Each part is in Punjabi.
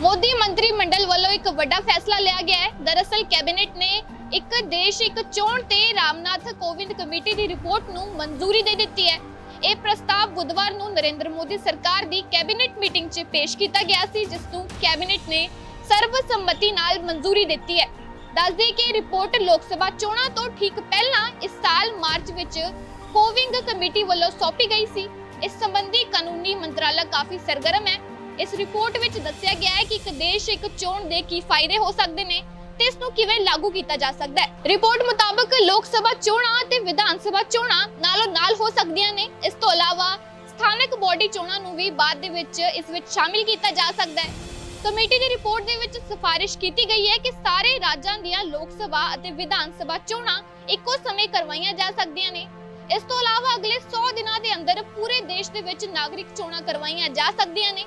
ਮੋਦੀ ਮੰਤਰੀ ਮੰਡਲ ਵੱਲੋਂ ਇੱਕ ਵੱਡਾ ਫੈਸਲਾ ਲਿਆ ਗਿਆ ਹੈ। ਦਰਅਸਲ ਕੈਬਨਿਟ ਨੇ ਇੱਕ ਦੇਸ਼ ਇੱਕ ਚੋਣ ਤੇ ਰਾਮਨਾਥ ਕੋਵਿੰਦ ਕਮੇਟੀ ਦੀ ਰਿਪੋਰਟ ਨੂੰ ਮਨਜ਼ੂਰੀ ਦੇ ਦਿੱਤੀ ਹੈ। ਇਹ ਪ੍ਰਸਤਾਵ ਬੁੱਧਵਾਰ ਨੂੰ ਨਰਿੰਦਰ ਮੋਦੀ ਸਰਕਾਰ ਦੀ ਕੈਬਨਿਟ ਮੀਟਿੰਗ 'ਚ ਪੇਸ਼ ਕੀਤਾ ਗਿਆ ਸੀ, ਜਿਸ ਨੂੰ ਕੈਬਨਿਟ ਨੇ ਸਰਬਸੰਮਤੀ ਨਾਲ ਮਨਜ਼ੂਰੀ ਦਿੱਤੀ ਹੈ। ਦੱਸਦੇ ਕਿ ਰਿਪੋਰਟ ਲੋਕ ਸਭਾ ਚੋਣਾਂ ਤੋਂ ਠੀਕ ਪਹਿਲਾਂ ਇਸ ਸਾਲ ਮਾਰਚ ਵਿੱਚ ਕੋਵਿੰਗ ਕਮੇਟੀ ਵੱਲੋਂ ਸੌਂਪੀ ਗਈ ਸੀ। ਇਸ ਸੰਬੰਧੀ ਕਾਨੂੰਨੀ ਮੰਤਰਾਲਾ ਕਾਫੀ ਸਰਗਰਮ ਹੈ। ਇਸ ਰਿਪੋਰਟ ਵਿੱਚ ਦੱਸਿਆ ਗਿਆ ਹੈ ਕਿ ਇੱਕ ਦੇਸ਼ ਇੱਕ ਚੋਣ ਦੇ ਕੀ ਫਾਇਦੇ ਹੋ ਸਕਦੇ ਨੇ ਤੇ ਇਸ ਨੂੰ ਕਿਵੇਂ ਲਾਗੂ ਕੀਤਾ ਜਾ ਸਕਦਾ ਹੈ। ਰਿਪੋਰਟ ਮੁਤਾਬਕ ਲੋਕ ਸਭਾ ਚੋਣਾਂ ਤੇ ਵਿਧਾਨ ਸਭਾ ਚੋਣਾਂ ਨਾਲੋਂ ਨਾਲ ਹੋ ਸਕਦੀਆਂ ਨੇ। ਇਸ ਤੋਂ ਇਲਾਵਾ ਸਥਾਨਕ ਬੋਡੀ ਚੋਣਾਂ ਨੂੰ ਵੀ ਬਾਅਦ ਦੇ ਵਿੱਚ ਇਸ ਵਿੱਚ ਸ਼ਾਮਿਲ ਕੀਤਾ ਜਾ ਸਕਦਾ ਹੈ। ਕਮੇਟੀ ਦੀ ਰਿਪੋਰਟ ਦੇ ਵਿੱਚ ਸਿਫਾਰਿਸ਼ ਕੀਤੀ ਗਈ ਹੈ ਕਿ ਸਾਰੇ ਰਾਜਾਂ ਦੀਆਂ ਲੋਕ ਸਭਾ ਅਤੇ ਵਿਧਾਨ ਸਭਾ ਚੋਣਾਂ ਇੱਕੋ ਸਮੇਂ ਕਰਵਾਈਆਂ ਜਾ ਸਕਦੀਆਂ ਨੇ। ਇਸ ਤੋਂ ਇਲਾਵਾ ਅਗਲੇ 100 ਦਿਨਾਂ ਦੇ ਅੰਦਰ ਪੂਰੇ ਦੇਸ਼ ਦੇ ਵਿੱਚ ਨਾਗਰਿਕ ਚੋਣਾਂ ਕਰਵਾਈਆਂ ਜਾ ਸਕਦੀਆਂ ਨੇ।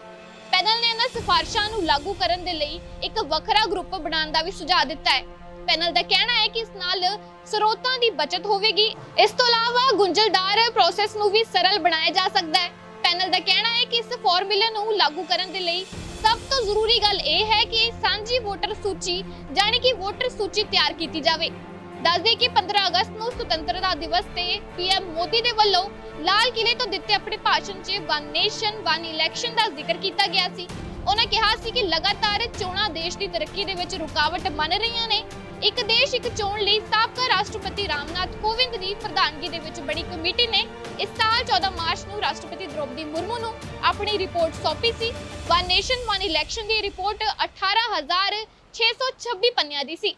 ਪੈਨਲ ਨੇ ਇਹਨਾਂ ਸਿਫਾਰਿਸ਼ਾਂ ਨੂੰ ਲਾਗੂ ਕਰਨ ਦੇ ਲਈ ਇੱਕ ਵੱਖਰਾ ਗਰੁੱਪ ਬਣਾਉਣ ਦਾ ਵੀ ਸੁਝਾਅ ਦਿੱਤਾ ਹੈ। ਪੈਨਲ ਦਾ ਕਹਿਣਾ ਹੈ ਕਿ ਇਸ ਨਾਲ ਸਰੋਤਾਂ ਦੀ ਬਚਤ ਹੋਵੇਗੀ। ਇਸ ਤੋਂ ਇਲਾਵਾ ਗੁੰਝਲਦਾਰ ਪ੍ਰੋਸੈਸ ਨੂੰ ਵੀ ਸਰਲ ਬਣਾਇਆ ਜਾ ਸਕਦਾ ਹੈ। ਪੈਨਲ ਦਾ ਕਹਿਣਾ ਹੈ ਕਿ ਇਸ ਫਾਰਮੂਲੇ ਨੂੰ ਲਾਗੂ ਕਰਨ ਦੇ ਲਈ ਸਭ ਤੋਂ ਜ਼ਰੂਰੀ ਗੱਲ ਇਹ ਹੈ ਕਿ ਸਾਂਝੀ ਵੋਟਰ ਸੂਚੀ ਜਾਣੀ ਕਿ ਵੋਟਰ ਸੂਚੀ ਤਿਆਰ ਕੀਤੀ ਜਾਵੇ। ਦੱਸਦੇ ਕਿ 15 ਅਗਸਤ ਨੂੰ ਦਿਵਸ ਤੇ ਪੀਐਮ ਮੋਦੀ ਦੇ ਵੱਲੋਂ ਲਾਲ ਕਿਲੇ ਤੋਂ ਦਿੱਤੇ ਆਪਣੇ ਭਾਸ਼ਣ 'ਚ ਵਨ ਨੇਸ਼ਨ ਵਨ ਇਲੈਕਸ਼ਨ ਦਾ ਜ਼ਿਕਰ ਕੀਤਾ ਗਿਆ ਸੀ। ਉਹਨਾਂ ਕਿਹਾ ਸੀ ਕਿ ਲਗਾਤਾਰ ਚੋਣਾਂ ਦੇਸ਼ ਦੀ ਤਰੱਕੀ ਦੇ ਵਿੱਚ ਰੁਕਾਵਟ ਬਣ ਰਹੀਆਂ ਨੇ। ਇੱਕ ਦੇਸ਼ ਇੱਕ ਚੋਣ ਲਈ ਸਾਬਕਾ ਰਾਸ਼ਟਰਪਤੀ ਰਾਮਨਾਥ ਕੋਵਿੰਦ ਦੀ ਪ੍ਰਧਾਨਗੀ ਦੇ ਵਿੱਚ ਬਣੀ ਕਮੇਟੀ ਨੇ ਇਸ ਸਾਲ 14 ਮਾਰਚ ਨੂੰ ਰਾਸ਼ਟਰਪਤੀ ਦ੍ਰੋਪਦੀ ਮੁਰਮੂ ਨੂੰ ਆਪਣੀ ਰਿਪੋਰਟ ਸੌਂਪੀ ਸੀ। ਵਨ ਨੇਸ਼ਨ ਵਨ ਇਲੈਕਸ਼ਨ ਦੀ ਰਿਪੋਰਟ 18626 ਪੰਨਿਆਂ ਦੀ ਸੀ।